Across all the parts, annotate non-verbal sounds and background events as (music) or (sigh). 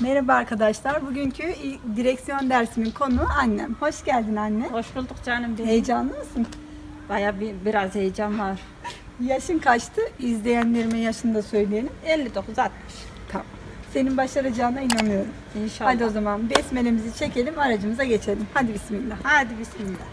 Merhaba arkadaşlar. Bugünkü direksiyon dersimin konuğu annem. Hoş geldin anne. Hoş bulduk canım benim. Heyecanlı mısın? Baya bir, biraz heyecan var. Yaşın kaçtı? İzleyenlerime yaşını da söyleyelim. 59 60. Tamam. Senin başaracağına inanıyorum. İnşallah. Hadi o zaman besmelemizi çekelim, aracımıza geçelim. Hadi bismillah. Hadi bismillah.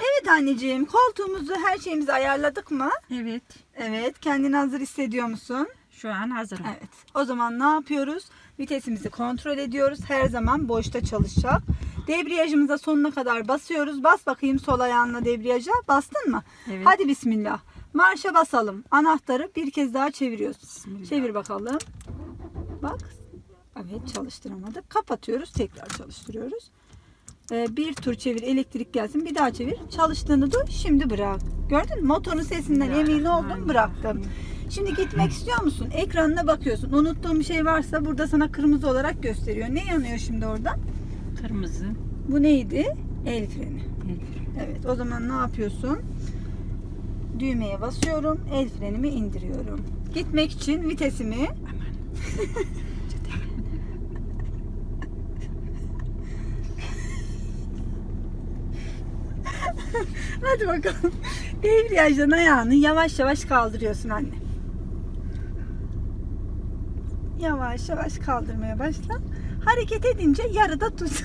Evet anneciğim, koltuğumuzu, her şeyimizi ayarladık mı? Evet. Evet, kendini hazır hissediyor musun? Şu an hazırım. Evet. O zaman ne yapıyoruz? Vitesimizi kontrol ediyoruz. Her zaman boşta çalışacak. Debriyajımıza sonuna kadar basıyoruz. Bas bakayım sol ayağınla debriyaja. Bastın mı? Evet. Hadi bismillah. Marşa basalım. Anahtarı bir kez daha çeviriyoruz. Bismillah. Çevir bakalım. Bak. Evet çalıştıramadık. Kapatıyoruz. Tekrar çalıştırıyoruz. Ee, bir tur çevir elektrik gelsin. Bir daha çevir. Çalıştığını duy. Şimdi bırak. Gördün mü? Motorun sesinden emin oldum. Bıraktım. Şimdi gitmek istiyor musun? Ekranına bakıyorsun. Unuttuğun bir şey varsa burada sana kırmızı olarak gösteriyor. Ne yanıyor şimdi orada? Kırmızı. Bu neydi? El freni. Evet. Evet o zaman ne yapıyorsun? Düğmeye basıyorum. El frenimi indiriyorum. Gitmek için vitesimi Hadi bakalım. Debriyajdan ayağını yavaş yavaş kaldırıyorsun anne. Yavaş yavaş kaldırmaya başla. Hareket edince yarıda tut. (laughs)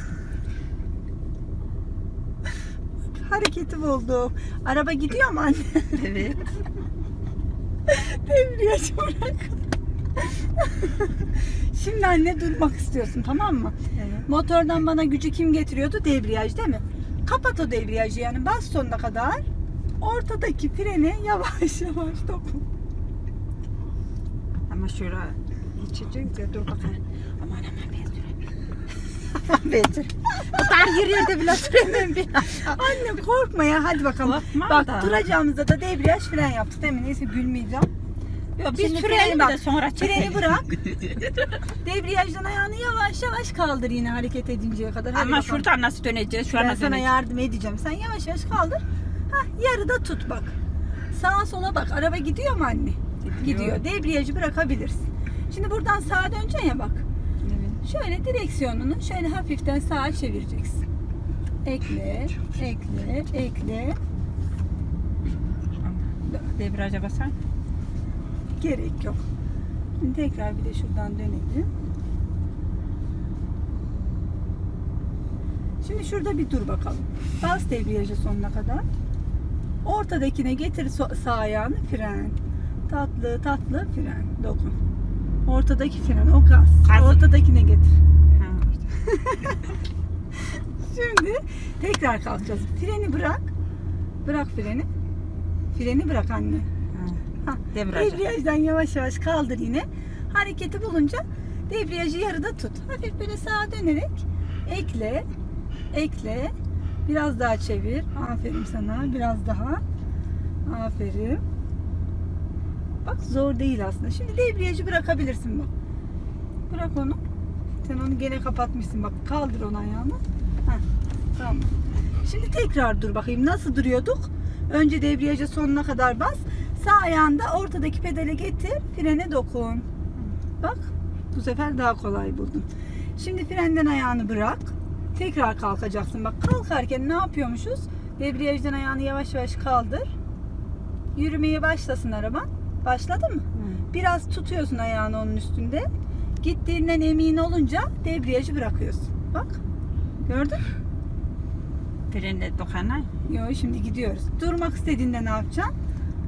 Hareketi buldum. Araba gidiyor mu anne? Evet. (laughs) Debriyajı bırak. (laughs) Şimdi anne durmak istiyorsun tamam mı? evet. Motordan bana gücü kim getiriyordu? Debriyaj değil mi? Kapat o debriyajı yani bas sonuna kadar. Ortadaki frene yavaş yavaş dokun. Ama şöyle geçeceğiz ya dur bakalım. Aman aman ben süremiyorum. (laughs) Bedir. Dar yürüyor bile süremem bir. Anne korkma ya hadi bakalım. Korkma Bak da. duracağımızda da debriyaj fren yaptık değil mi? Neyse gülmeyeceğim. Yok biz freni bak, de sonra Freni bırak. (laughs) Debriyajdan ayağını yavaş yavaş kaldır yine hareket edinceye kadar. Hadi Ama bakalım. şuradan nasıl döneceğiz? Şu ben an sana döneceğiz. yardım edeceğim. Sen yavaş yavaş kaldır. Hah yarıda tut bak. Sağa sola bak. Araba gidiyor mu anne? Gidiyor. Debriyajı bırakabilirsin. Şimdi buradan sağa döneceksin ya bak. Evet. Şöyle direksiyonunu şöyle hafiften sağa çevireceksin. Ekle, ekle, ekle. Debriyaja basan. Gerek yok. Şimdi tekrar bir de şuradan dönelim. Şimdi şurada bir dur bakalım. Bas debriyajı sonuna kadar. Ortadakine getir so- sağ ayağını fren. Tatlı tatlı fren. Dokun. Ortadaki fren o gaz. Gazı. Ortadakine getir. Ha, (laughs) Şimdi tekrar kalkacağız. Freni bırak. Bırak freni. Freni bırak anne. ha. Ha, Debriyaja. Debriyajdan yavaş yavaş kaldır yine. Hareketi bulunca debriyajı yarıda tut. Hafif böyle sağa dönerek ekle, ekle. Biraz daha çevir. Aferin sana. Biraz daha. Aferin. Bak zor değil aslında. Şimdi debriyajı bırakabilirsin bak. Bırak onu. Sen onu gene kapatmışsın bak. Kaldır onu ayağını. Heh, tamam. Şimdi tekrar dur bakayım. Nasıl duruyorduk? Önce debriyaja sonuna kadar bas. Sağ ayağını da ortadaki pedale getir. Frene dokun. Bak. Bu sefer daha kolay buldum. Şimdi frenden ayağını bırak. Tekrar kalkacaksın. Bak kalkarken ne yapıyormuşuz? Debriyajdan ayağını yavaş yavaş kaldır. Yürümeye başlasın araban. Başladı mı? Hı. Biraz tutuyorsun ayağını onun üstünde. Gittiğinden emin olunca debriyajı bırakıyorsun. Bak. Gördün? Frene dokana. Yo şimdi gidiyoruz. Durmak istediğinde ne yapacaksın?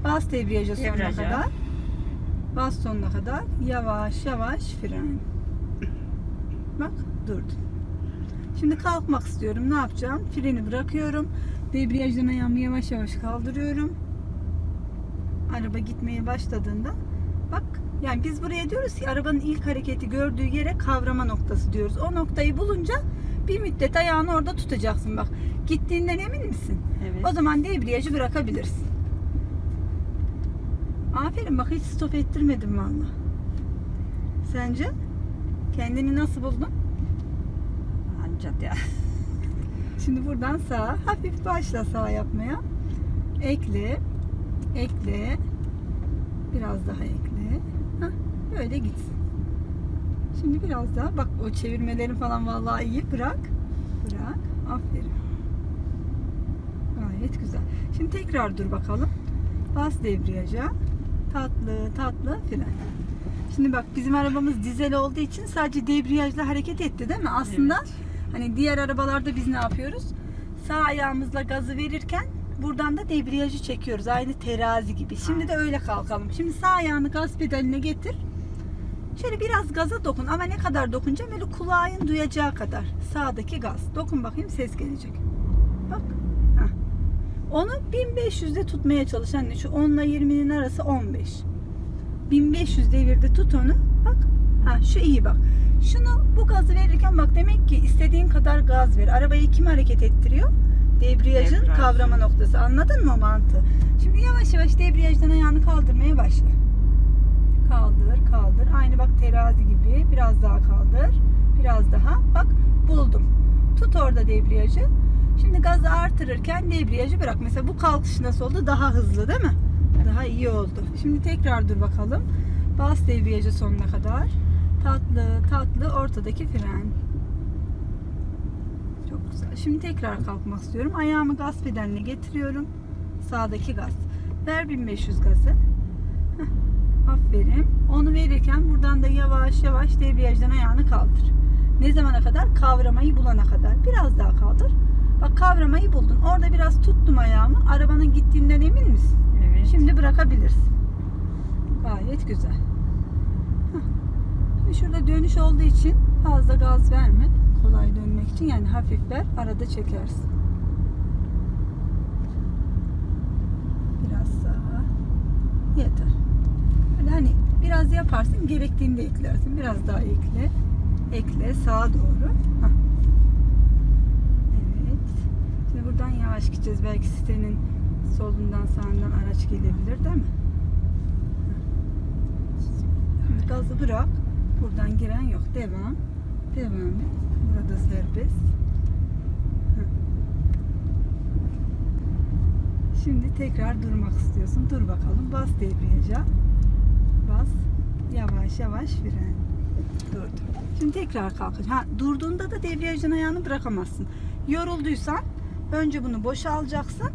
Bas debriyaja sonuna Debriyaja. kadar. Bas sonuna kadar. Yavaş yavaş fren. Bak durdun. Şimdi kalkmak istiyorum. Ne yapacağım? Freni bırakıyorum. Debriyajdan ayağımı yavaş yavaş kaldırıyorum. Araba gitmeye başladığında bak yani biz buraya diyoruz ki arabanın ilk hareketi gördüğü yere kavrama noktası diyoruz. O noktayı bulunca bir müddet ayağını orada tutacaksın bak. Gittiğinden emin misin? Evet. O zaman debriyajı bırakabilirsin. Aferin bak hiç stop ettirmedim valla. Sence? Kendini nasıl buldun? Anca ya. Şimdi buradan sağa hafif başla sağ yapmaya. Ekle. Ekle. Biraz daha ekle. Hah, böyle gitsin. Şimdi biraz daha bak o çevirmelerin falan vallahi iyi. Bırak. Bırak. Aferin. Gayet güzel. Şimdi tekrar dur bakalım. Bas debriyaja. Tatlı tatlı fren. Şimdi bak bizim arabamız dizel olduğu için sadece debriyajla hareket etti değil mi? Aslında hani diğer arabalarda biz ne yapıyoruz? Sağ ayağımızla gazı verirken buradan da debriyajı çekiyoruz. Aynı terazi gibi. Şimdi de öyle kalkalım. Şimdi sağ ayağını gaz pedaline getir. Şöyle biraz gaza dokun ama ne kadar dokunacağım? Böyle kulağın duyacağı kadar. Sağdaki gaz. Dokun bakayım ses gelecek. Bak. Heh. Onu 1500'de tutmaya çalış. Anne şu 10 ile 20'nin arası 15. 1500 devirde tut onu. Bak. Ha şu iyi bak. Şunu bu gazı verirken bak demek ki istediğin kadar gaz ver. Arabayı kim hareket ettiriyor? Debriyajın Debriyaj. kavrama noktası. Anladın mı o mantığı? Şimdi yavaş yavaş debriyajdan ayağını kaldırmaya başla. Kaldır, kaldır. Aynı bak terazi gibi. Biraz daha kaldır. Biraz daha. Bak buldum. Tut orada debriyajı. Şimdi gazı artırırken debriyajı bırak. Mesela bu kalkış nasıl oldu? Daha hızlı değil mi? Daha iyi oldu. Şimdi tekrar dur bakalım. Bas debriyajı sonuna kadar. Tatlı, tatlı ortadaki fren. Şimdi tekrar kalkmak istiyorum. Ayağımı gaz pedaline getiriyorum. Sağdaki gaz. Ver 1500 gazı. Heh, Aferin. Onu verirken buradan da yavaş yavaş debriyajdan ayağını kaldır. Ne zamana kadar? Kavramayı bulana kadar. Biraz daha kaldır. Bak kavramayı buldun. Orada biraz tuttum ayağımı. Arabanın gittiğinden emin misin? Evet. Şimdi bırakabilirsin. Gayet güzel. Heh. Şurada dönüş olduğu için fazla gaz verme. Kolay dönmek için yani hafif ver. Arada çekersin. Biraz sağa. Yeter. Böyle hani biraz yaparsın gerektiğinde eklersin. Biraz daha ekle. Ekle sağa doğru. Hah. Evet. Şimdi buradan yavaş gideceğiz. Belki sitenin solundan sağından araç gelebilir değil mi? Şimdi gazı bırak. Buradan giren yok. Devam. Devam et. Burada serbest. Şimdi tekrar durmak istiyorsun. Dur bakalım. Bas debriyaja. Bas. Yavaş yavaş fren. Durdu. Şimdi tekrar kalkacak. Ha, durduğunda da debriyajın ayağını bırakamazsın. Yorulduysan önce bunu boşa alacaksın.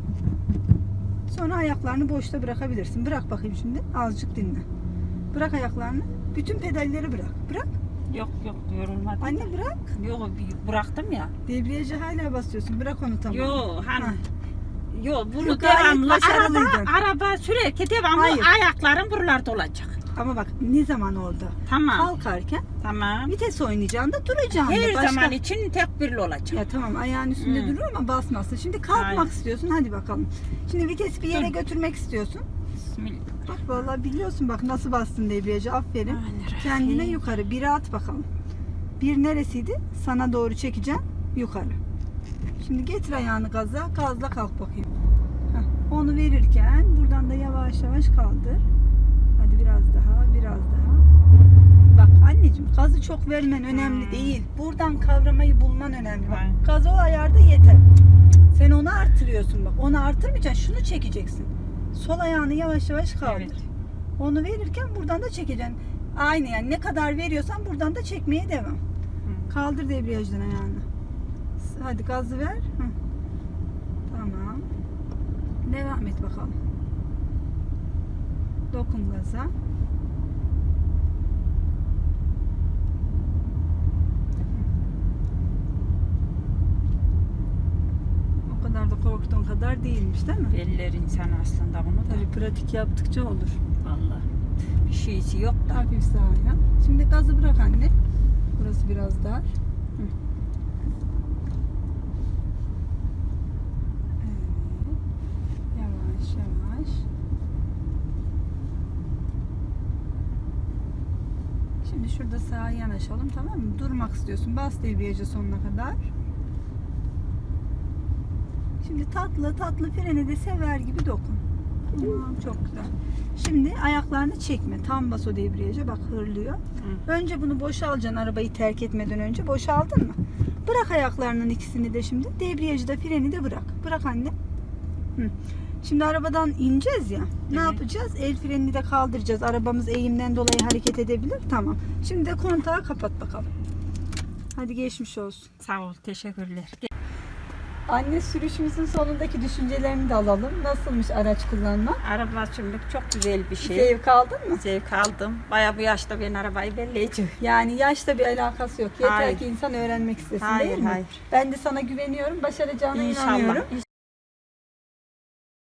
Sonra ayaklarını boşta bırakabilirsin. Bırak bakayım şimdi. Azıcık dinle. Bırak ayaklarını. Bütün pedalleri bırak. Bırak. Yok yok yorulmadım. Anne bırak. Yok bıraktım ya. Debriyajı hala basıyorsun. Bırak onu tamam. Yok hani. Ha. Yok bunu Yok, devamlı araba, araba sürerken devamlı Hayır. ayaklarım buralarda olacak. Ama bak ne zaman orada? Tamam. Kalkarken Tamam. vites oynayacağında duracaksın. Her. Başka- zaman için tek birli olacak. Ya tamam ayağın üstünde Hı. durur ama basmasın. Şimdi kalkmak Aynen. istiyorsun. Hadi bakalım. Şimdi vitesi bir yere Dur. götürmek istiyorsun. Bismillah. Bak vallahi biliyorsun bak nasıl bastın debriyajı. Aferin. Kendine yukarı. Biri at bakalım. Bir neresiydi? Sana doğru çekeceğim. Yukarı. Şimdi getir ayağını gaza. Gazla kalk bakayım. Heh, Onu verirken buradan da yavaş yavaş kaldır. Hadi biraz daha, biraz daha. Bak anneciğim gazı çok vermen önemli Hmm. değil. Buradan kavramayı bulman önemli. Bak Aynen. gaz o ayarda yeter. Sen onu artırıyorsun bak. Onu artırmayacaksın. Şunu çekeceksin. Sol ayağını yavaş yavaş kaldır. Evet. Onu verirken buradan da çekeceksin. Aynı yani ne kadar veriyorsan buradan da çekmeye devam. Hı. Kaldır debriyajdan ayağını. Hadi gazı ver. Hı. Tamam. Devam et bakalım. Dokun gaza. Kadar da korktuğun kadar değilmiş değil mi? Eller insan aslında bunu da. Tabii pratik yaptıkça olur. Vallahi. Bir şeysi yok da. Hafif sağa. Şimdi gazı bırak anne. Burası biraz dar. Hı. Evet. Yavaş yavaş. Şimdi şurada sağa yanaşalım tamam mı? Durmak istiyorsun. Bas debriyajı sonuna kadar. Şimdi tatlı tatlı freni de sever gibi dokun. Tamam çok güzel. Şimdi ayaklarını çekme. Tam bas o debriyaja bak hırlıyor. Hı. Önce bunu boşalacaksın arabayı terk etmeden önce. Boşaldın mı? Bırak ayaklarının ikisini de şimdi. Debriyajı da freni de bırak. Bırak anne. Hı. Şimdi arabadan ineceğiz ya. Ne yapacağız? El frenini de kaldıracağız. Arabamız eğimden dolayı hareket edebilir. Tamam. Şimdi de kontağı kapat bakalım. Hadi geçmiş olsun. Sağ ol. Teşekkürler. Anne sürüşümüzün sonundaki düşüncelerini de alalım. Nasılmış araç kullanmak? Araba sürmek çok güzel bir şey. Zevk aldın mı? Zevk aldım. Baya bu yaşta ben arabayı belleyeceğim. Yani yaşla bir alakası yok. Yeter Hayır. ki insan öğrenmek istesin Hayır, değil mi? hayır. Ben de sana güveniyorum. Başaracağına İnşallah. inanıyorum.